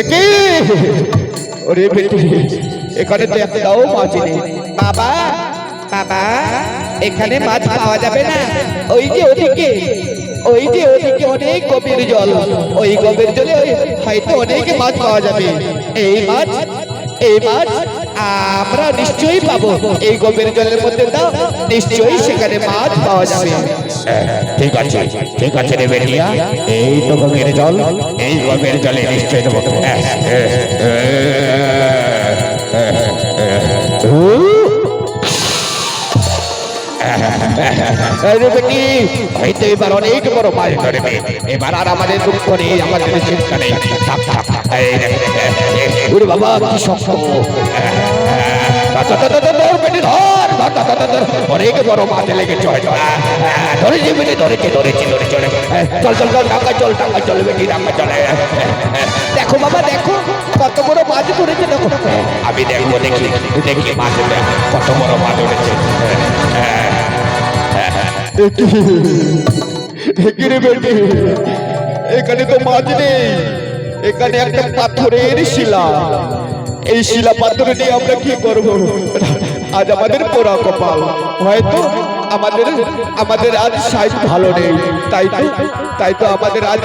একে ওরে বেটি, এখানে তো একটাও মাছ নেই। বাবা বাবা, এখানে মাছ পাওয়া যাবে না। ওই যে ওদিকে, ওই যে ওদিকে অনেক গভীর জল। ওই গভীর জলে হয়তো অনেক মাছ পাওয়া যাবে। এই মাছ এই মাছ আমরা নিশ্চয়ই পাবো এই গভীর জলের মধ্যে দাও নিশ্চয়ই সেখানে মাছ পাওয়া যাবে ঠিক আছে ঠিক আছে রে বেটিয়া এই তো গভীর জল এই গভীর জলে নিশ্চয়ই দেবো হ্যাঁ, হ্যাঁ, বেটি হয়তো এবার অনেক বড় মাছ ধরবে। এবার আর আমাদের দুঃখ নেই আমাদের চিন্তা নেই। ওরে বাবা কি শক্ত ধরেছি ধরেছি চল। চল চল চল বেটি চল। দেখো বাবা দেখো কত বড় মাছ ধরেছে দেখো। আমি দেখব দেখি দেখি মাছ কত বড় মাছ উঠেছে এখানে বেটি। এখানে তো মাছ নেই। এখানে একটা পাথরের শিলা। এই শিলা পাথর নিয়ে আমরা কি করব? আজ আমাদের পোড়া কপাল। হয়তো আমাদের আমাদের আজ সাইজ ভালো নেই। তাই তো তাই তো আমাদের আজ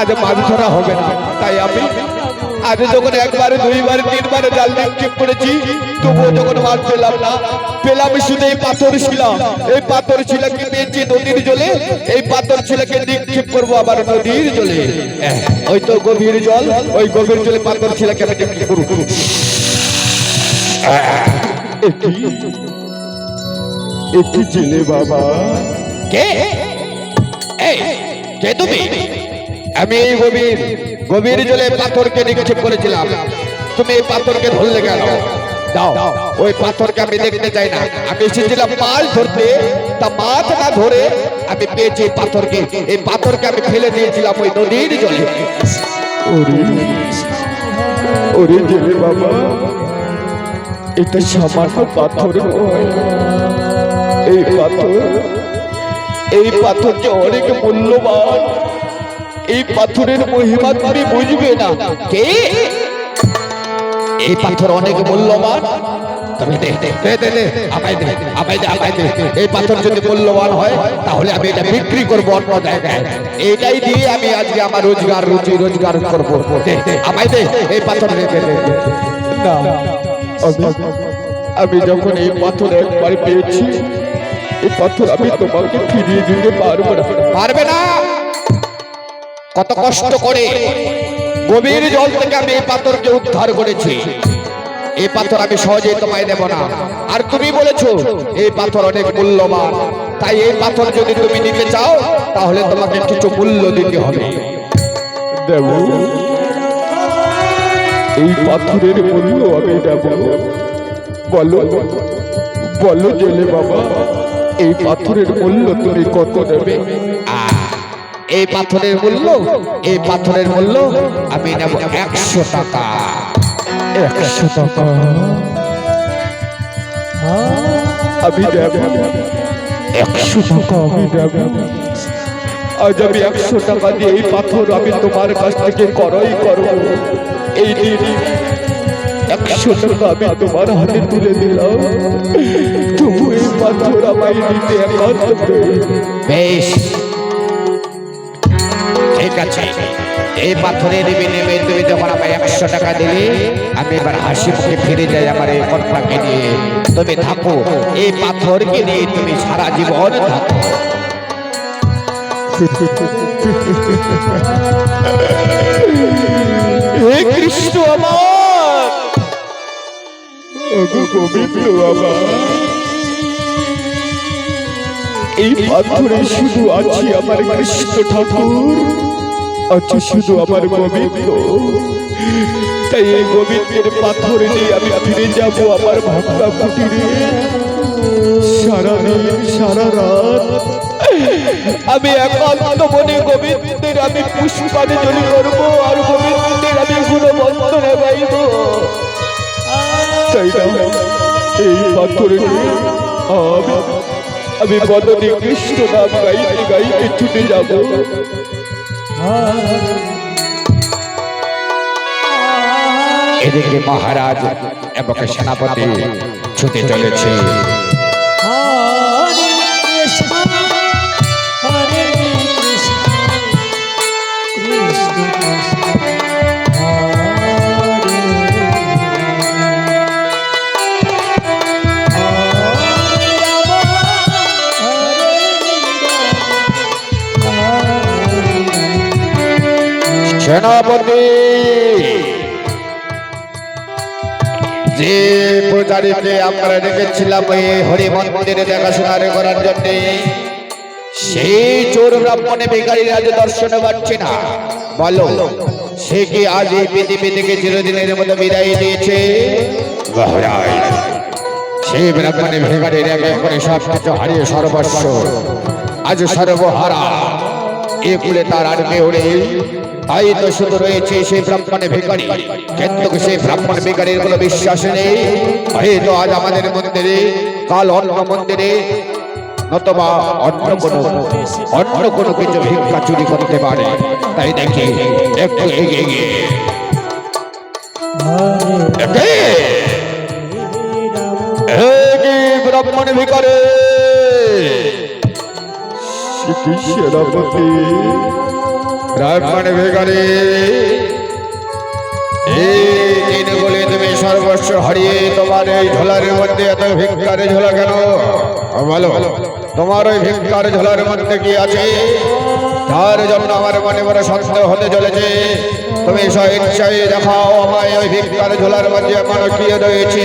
আজ মাছ ধরা হবে না। তাই আমি আজ যখন একবার দুইবার তিনবার জাল নিক্ষেপ করেছি তবুও যখন মাছ পেলাম না পেলাম শুধু এই পাথর শিলা। এই পাথর শিলাকে পেয়েছি নদীর জলে এই পাথর শিলাকে নিক্ষেপ করব আবার নদীর জলে। ওই তো গভীর জল ওই গভীর জলে পাথর শিলাকে আমি নিক্ষেপ করব। একটি জেলে বাবা? কে? কে তুমি? আমি এই গভীর। গভীর জলে পাথরকে নিক্ষেপ করেছিলাম। তুমি এই পাথরকে ধরলে কেন? দাও। ওই পাথরকে আমি দেখতে চাই না। আমি এসেছিলাম মাছ ধরতে। তা মাছ না ধরে আমি পেয়েছি এই পাথরকে। এই পাথরকে আমি ফেলে দিয়েছিলাম ওই নদীর জলে। ওরে ওরে জেলে বাবা এটা সামান্য পাথর এই পাথর এই পাথর যে অনেক মূল্যবান। এই পাথরের মহিমা তুমি বুঝবে না। কে? এই পাথর অনেক মূল্যবান। এই পাথর যদি মূল্যবান হয়, তাহলে আমি এটা বিক্রি করব অন্য জায়গায়। দিয়ে আমি আজকে আমার রোজগার, রুজি রোজগার করব। আমায় দে এই পাথর আমি যখন এই পাথর একবার পেয়েছি, এই পাথর আমি তোমাকে ফিরিয়ে দিতে পারব না। পারবে না? কত কষ্ট করে গভীর জল থেকে আমি এই পাথরকে উদ্ধার করেছি। এই পাথর আমি সহজেই তোমায় দেব না। আর তুমি বলেছ, এই পাথর অনেক মূল্যবান। তাই এই পাথর যদি তুমি নিতে চাও, তাহলে তোমাকে কিছু মূল্য দিতে হবে। দেব, এই পাথরের মূল্য আমি দেব। বলো বলো জেলে বাবা, এই পাথরের মূল্য তুমি কত দেবে? এই পাথরের মূল্য এই পাথরের মূল্য আমি নেব একশো টাকা। একশো টাকা। আমি দেব একশো টাকা। আমি দেব আজ আমি একশো টাকা দিয়ে এই পাথর আমি তোমার কাছ থেকে করই করো এই একশো টাকা আমি তোমার হাতে তুলে দিলাম। তবু এই পাথর আমায় দিতে একান্ত বেশ। আছে এই পাথরের বিনিময়ে তুমি যখন আমায় একশো টাকা দিলে, আমি এবার হাসি মুখে ফিরে যাই আমার এই কন্যাকে নিয়ে। তুমি থাকো, এই পাথরকে নিয়ে তুমি সারা জীবন থাকো। কৃষ্ণ আমার! গোবিন্দ বাবা। এই পাথরে শুধু আছি আমার কৃষ্ণ ঠাকুর। আছে শুধু আমার গোবিন্দ। তাই এই গোবিন্দের পাথর নিয়ে আমি ফিরে যাব আমার ভাবনা কুটিরে। সারা দিন সারা রাত। আমি একান্ত মনে গোবিন্দের আমি পুষ্পাঞ্জলি করব আর গোবিন্দের আমি গুলো গুণবন্ধনে গাইব। তাই না? এই পাথরে নিয়ে আমি আমি বদনে কৃষ্ণ নাম গাইতে গাইতে ছুটে যাব। এদিকে মহারাজ এবং সেনাপতি ছুটে চলেছে। সেনাপতি। যে পূজারীকে আমরা রেখেছিলাম এই হরি মন্দিরে দেখাশোনা করার জন্যে, সেই চোর ব্রাহ্মণে বেকারীর আজ দর্শনে পাচ্ছে না। বলো, সে কি আজ এই পৃথিবী থেকে চিরদিনের মতো বিদায় দিয়েছে সেই ব্রাহ্মণে এক করে সব কিছু হারিয়ে সর্বস্ব। আজ সর্বহারা। এ কুলে তার আর কেউ নেই? তাই তো শুধু রয়েছে সেই ব্রাহ্মণে ভিকারি কিন্তু সেই ব্রাহ্মণ ভিকারির কোনো বিশ্বাস নেই? হয়তো আজ আমাদের মন্দিরে, কাল অন্য মন্দিরে, নতবা অন্য কোনো অন্য কোনো কিছু ভিক্ষা চুরি করতে পারে। তাই দেখি, একটু এগিয়ে গিয়ে। ব্রাহ্মণ ভিকারে সেনাপতি ব্রাহ্মণ দিন বলে তুমি সর্বস্ব হারিয়ে তোমার এই ঝোলার মধ্যে এত ভিক্ষারে ঝোলা কেন বলো তোমার ওই ভিক্ষার ঝোলার মধ্যে কি আছে তার জন্য আমার মনে বড় সন্দেহ হতে চলেছে তুমি স্বেচ্ছায় দেখাও আমায় ওই ভিক্ষার ঝোলার মধ্যে এমন কি রয়েছে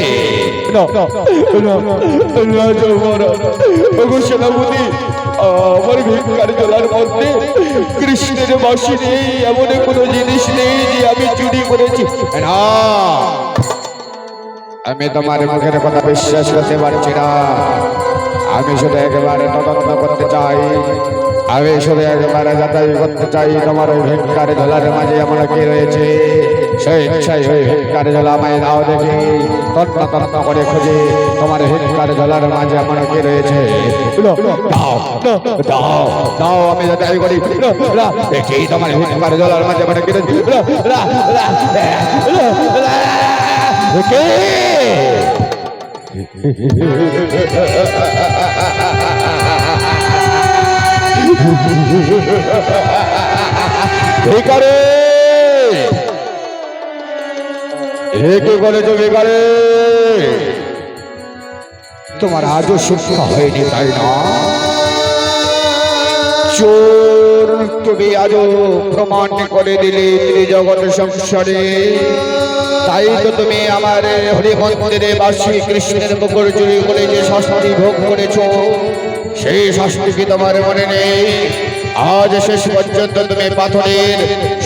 সেনাপতি আমার ভিক্ষার জলার মধ্যে কৃষ্ণের বাসি নেই, এমন কোনো জিনিস নেই যে আমি চুরি করেছি। না। আমি তোমার মুখের কথা বিশ্বাস করতে পারছি না। আমি শুধু একেবারে তদন্ত করতে চাই। আমি শুধু একেবারে যাচাই করতে চাই তোমার ওই ভিক্ষার ঝোলার মাঝে এমন কি রয়েছে। সেই ইচ্ছাই ওই ভিক্ষার ঝোলা আমায় দাও দেখি। তন্ন তন্ন করে খুঁজে। তোমার ভিক্ষার ঝোলার মাঝে এমন কি রয়েছে? দাও দাও দাও আমি যাতে যাচাই করি। দেখি তোমার ভিক্ষার ঝোলার মাঝে এমন কি রয়েছে। কে ভিকারে কে বলেছ ভিকারে তোমার আজও শিক্ষা হয়নি, তাই না? চোর তুমি আজও প্রমাণ করে দিলে ত্রিজগৎ সংসারে। তাই তো তুমি আমার হরি মন্দিরে বাসী কৃষ্ণের মুখর চুরি করে যে শাস্তি ভোগ করেছ, সেই শাস্তি কি তোমার মনে নেই? আজ শেষ পর্যন্ত তুমি পাথরের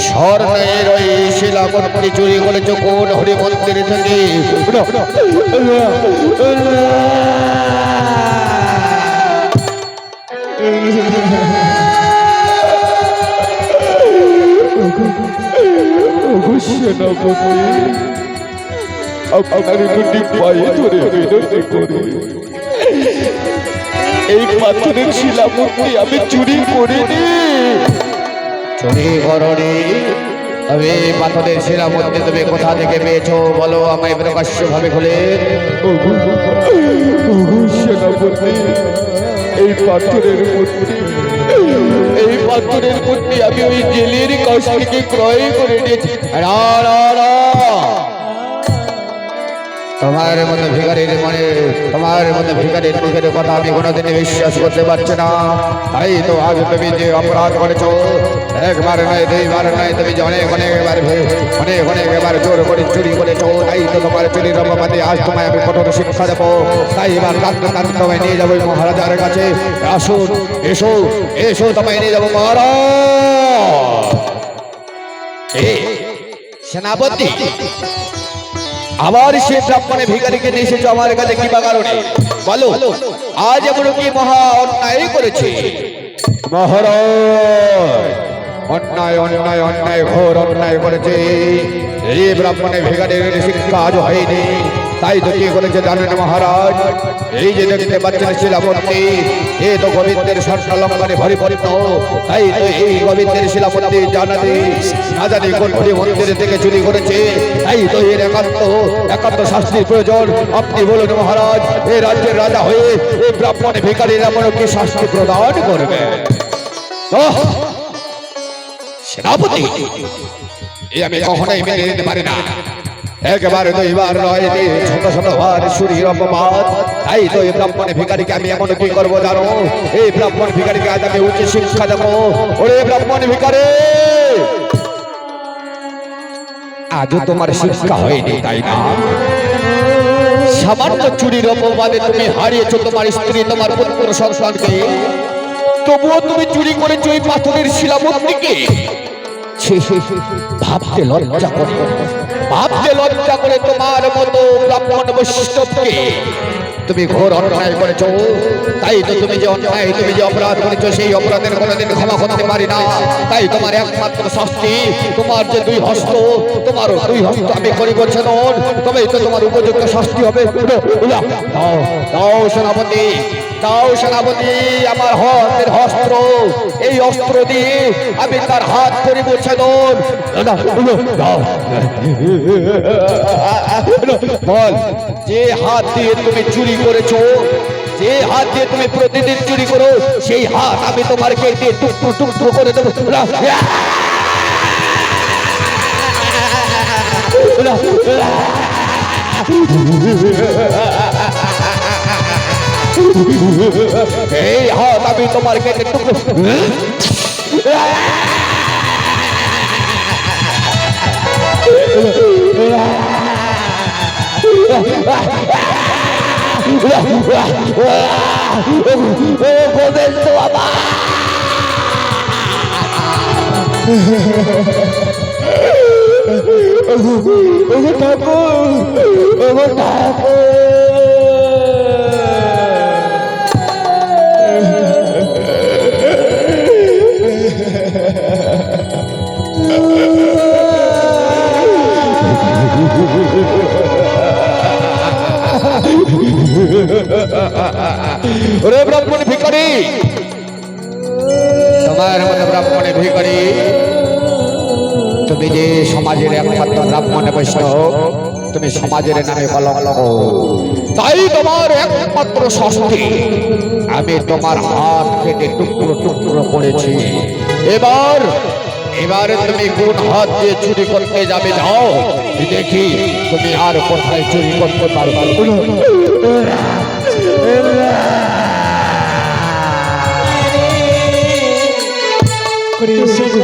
স্বর্ণের ওই শিলামূর্তি চুরি করেছ কোন হরি মন্দির থেকে? আপনার দুটি পায়ে ধরে বিনতি করি এই পাথরের শিলামূর্তি আমি চুরি করিনি। চুরি করনি। তবে পাথরের শিলামূর্তি তুমি কোথা থেকে পেয়েছ বলো আমায় প্রকাশ্য ভাবে খুলে সেনাপতি এই পাথরের মূর্তি এই পাথরের মূর্তি আমি ওই জেলের কাছ থেকে ক্রয় করে নিয়েছি রা, রা, রা। তোমার মতো ভিখারির মনে, তোমার মতো ভিখারির মুখের কথা আমি কোনোদিনই বিশ্বাস করতে পারছি না। তাই তো আজ তুমি যে অপরাধ করেছ, একবার নয়, দুইবার নয়, তুমি যে অনেক অনেকবার অনেক অনেকবার জোর করে চুরি করেছ, তাই তো তোমার চুরির অপবাদে আজ তোমায় আমি কঠোর শিক্ষা দেবো। তাই এবার কাঁদতে কাঁদতে তোমায় নিয়ে যাব মহারাজার কাছে। আসুন এসো এসো তোমায় নিয়ে যাব মহারাজ। সেনাপতি? আবার সে ব্রাহ্মণে ভিখারিকে নিয়ে এসেছ আমার কাছে কি বা কারণে বলো, আজ এমন কি মহা অন্যায় করেছে? মহারাজ, অন্যায় অন্যায় অন্যায়, ঘোর অন্যায় করেছে। এই ব্রাহ্মণে ভিখারির শিক্ষা আজ হয়নি। তাই তো কি করেছে জানেন মহারাজ? এই যে দেখতে পাচ্ছেন শিলামূর্তি এ তো গোবিন্দের স্বর্ণালঙ্কারে পরিপরিত তাই তো এই গোবিন্দের শিলামূর্তি জানাতে না জানি কোন মন্দির থেকে চুরি করেছে। তাই তো এর একান্ত একান্ত শাস্তির প্রয়োজন। আপনি বলুন মহারাজ এই রাজ্যের রাজা হয়ে এই ব্রাহ্মণ ভিকারীর এমন কি শাস্তি প্রদান করবে? সেনাপতি এই আমি কখনোই মেনে নিতে পারি না। একবার দুইবার নয় ছোট ছোট বার সুরীর অপবাদ। তাই তো এই ব্রাহ্মণ ভিকারিকে আমি এমন কি করব জানো? এই ব্রাহ্মণ ভিকারিকে আজ আমি উচ্চ শিক্ষা দেবো। ওরে ব্রাহ্মণ ভিকারে আজও তোমার শিক্ষা হয়নি, তাই না? সামান্য চুরির অপবাদে তুমি হারিয়েছো তোমার স্ত্রী, তোমার পুত্র সন্তানকে। তবুও তুমি চুরি করেছ ওই পাথরের শিলামূর্তিকে ছি, ভাবতে লজ্জা করে। ভাবতে লজ্জা করে তোমার মতো ব্রাহ্মণ বৈষ্ণবকে তুমি ঘোর অন্যায় করেছ, তাই তো তুমি যে অন্যায়, তুমি যে অপরাধ করেছ, সেই অপরাধের কোনোদিন ক্ষমা করতে পারি না। তাই তোমার একমাত্র শাস্তি, তোমার যে দুই হস্ত তোমার দুই হস্ত আমি করিব ছেদন। তবে তো তোমার উপযুক্ত শাস্তি হবে। দাও দাও সেনাপতি দাও সেনাপতি, আমার হাতের অস্ত্র এই অস্ত্র দিয়ে আমি তার হাত করিব ছেদন। বল, যে হাত দিয়ে তুমি চুরি করেছ যে হাত দিয়ে তুমি প্রতিদিন চুরি করো সেই হাত আমি তোমার কেটে টুকরো টুকরো করে দেবো এই হাত আমি তোমার কেটে টুকরো গোবিন্দ বাবা ওগো ঠাকুর ওগো ঠাকুর ওরে ব্রাহ্মণ ভিখারি। তোমার মতো ব্রাহ্মণ ভিখারি। তুমি যে সমাজের একমাত্র ব্রাহ্মণ বৈষ্ণব, তুমি সমাজের নামে কলঙ্ক তাই তোমার একমাত্র শাস্তি। আমি তোমার হাত কেটে টুকরো টুকরো করেছি। এবার এবারে তুমি কোন হাত দিয়ে চুরি করতে যাবে যাও। দেখি তুমি আর কোথায় চুরি করতে পারবে। কৃষ্ণ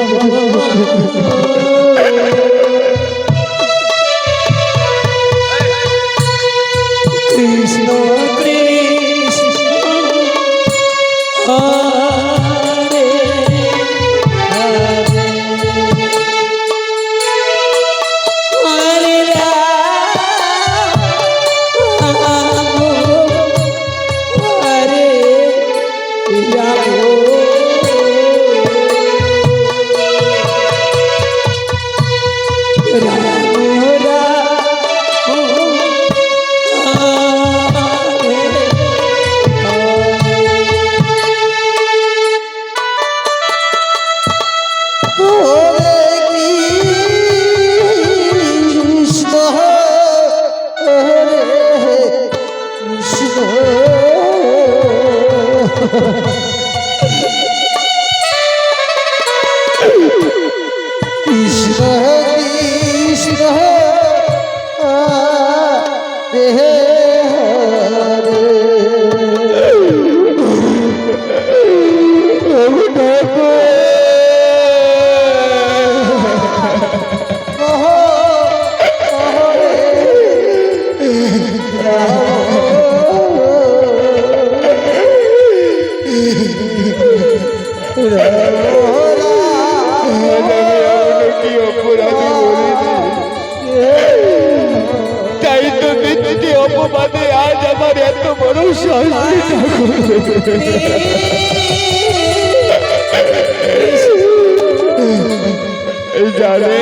জানে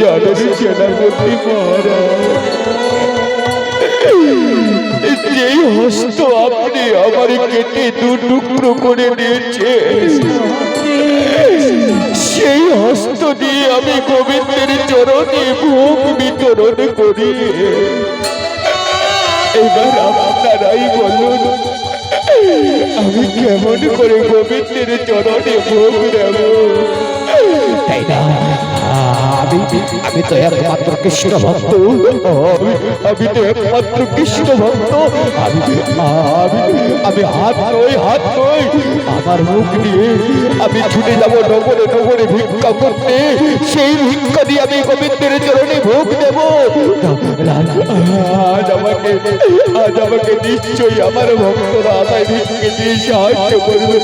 জানেন সেনাপতি মহারাজ যেই হস্ত আপনি আমার কেটে দু টুকরো করে দিয়েছেন, সেই হস্ত দিয়ে আমি গোবিন্দের চরণে ভোগ বিতরণ করি। এবার আপনারাই বলুন আমি কেমন করে গোবিন্দের চরণে ভোগ দেব? তাই না আমি আমি তো একমাত্র কৃষ্ণ ভক্ত আমি তো একমাত্র কৃষ্ণ ভক্ত আমি আমি আমি হাত নই হাত নই। আমার মুখ নিয়ে আমি ছুটে যাব নগরে নগরে ভিক্ষা করতে। সেই ভিক্ষা দিয়ে আমি গোবিন্দের চরণে ভোগ দেব। আজ আমাকে আজ আমাকে নিশ্চয়ই আমার ভক্তরা আমায় ভিক্ষে দিয়ে সাহায্য করবে।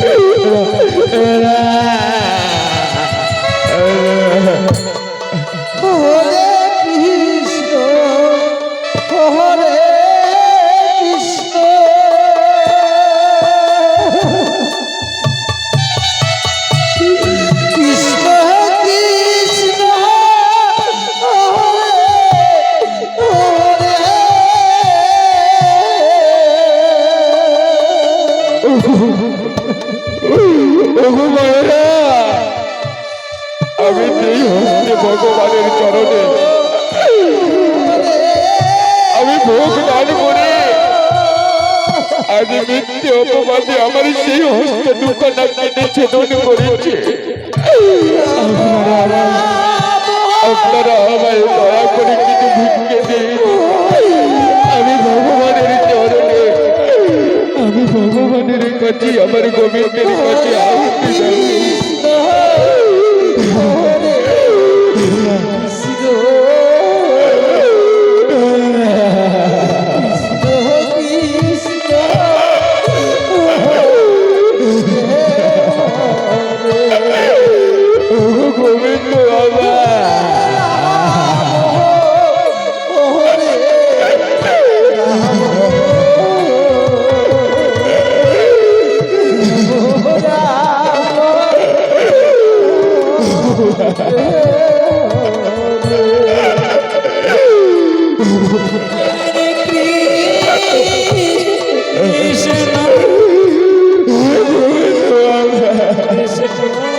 আজ নিত্য অপবাদে আমার সেই হস্ত দুখানা কেটে ছেদন করেছে। আপনারা আমায়- দয়া করে কিছু ভিক্ষে দিন। আমি ভগবানের চরণে, আমি ভগবানের কাছে আমার গোবিন্দের কাছে আহুতি এসেছে